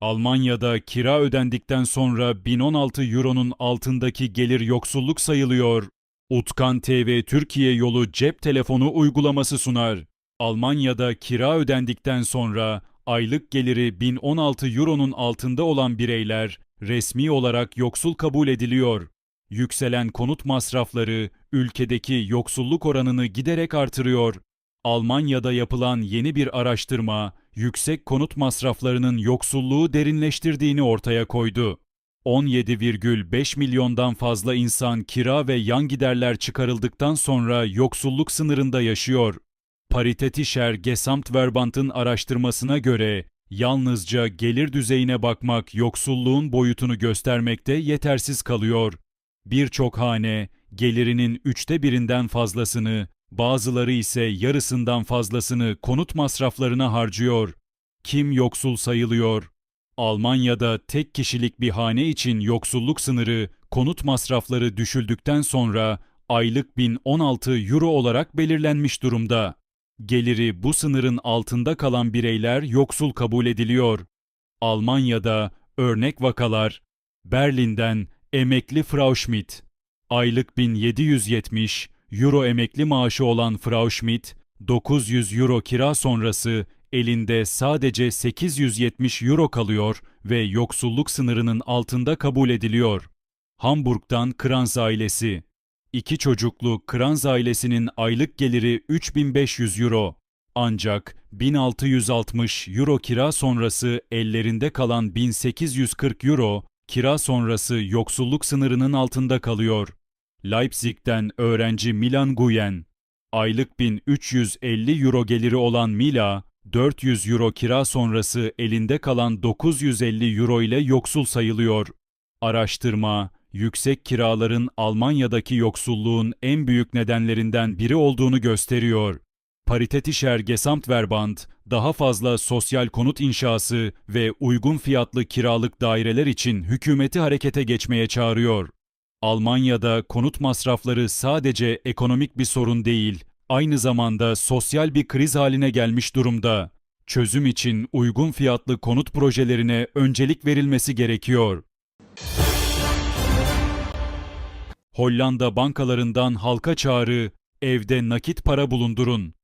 Almanya'da kira ödendikten sonra 1016 euronun altındaki gelir yoksulluk sayılıyor. Utkan TV Türkiye yolu cep telefonu uygulaması sunar. Almanya'da kira ödendikten sonra aylık geliri 1016 euronun altında olan bireyler resmi olarak yoksul kabul ediliyor. Yükselen konut masrafları ülkedeki yoksulluk oranını giderek artırıyor. Almanya'da yapılan yeni bir araştırma, yüksek konut masraflarının yoksulluğu derinleştirdiğini ortaya koydu. 17,5 milyondan fazla insan kira ve yan giderler çıkarıldıktan sonra yoksulluk sınırında yaşıyor. Paritetischer Gesamtverband'ın araştırmasına göre yalnızca gelir düzeyine bakmak yoksulluğun boyutunu göstermekte yetersiz kalıyor. Birçok hane gelirinin üçte birinden fazlasını, bazıları ise yarısından fazlasını konut masraflarına harcıyor. Kim yoksul sayılıyor? Almanya'da tek kişilik bir hane için yoksulluk sınırı konut masrafları düşüldükten sonra aylık 1016 euro olarak belirlenmiş durumda. Geliri bu sınırın altında kalan bireyler yoksul kabul ediliyor. Almanya'da örnek vakalar Berlin'den emekli Frau Schmidt aylık 1770 euro emekli maaşı olan Frau Schmidt 900 euro kira sonrası elinde sadece 870 euro kalıyor ve yoksulluk sınırının altında kabul ediliyor. Hamburg'dan Kranz ailesi. İki çocuklu Kranz ailesinin aylık geliri 3500 euro. Ancak 1660 euro kira sonrası ellerinde kalan 1840 euro kira sonrası yoksulluk sınırının altında kalıyor. Leipzig'ten öğrenci Milan Guyen. Aylık 1350 euro geliri olan Mila, 400 euro kira sonrası elinde kalan 950 euro ile yoksul sayılıyor. Araştırma, yüksek kiraların Almanya'daki yoksulluğun en büyük nedenlerinden biri olduğunu gösteriyor. Paritetischer Gesamtverband, daha fazla sosyal konut inşası ve uygun fiyatlı kiralık daireler için hükümeti harekete geçmeye çağırıyor. Almanya'da konut masrafları sadece ekonomik bir sorun değil, aynı zamanda sosyal bir kriz haline gelmiş durumda. Çözüm için uygun fiyatlı konut projelerine öncelik verilmesi gerekiyor. Hollanda bankalarından halka çağrı, evde nakit para bulundurun.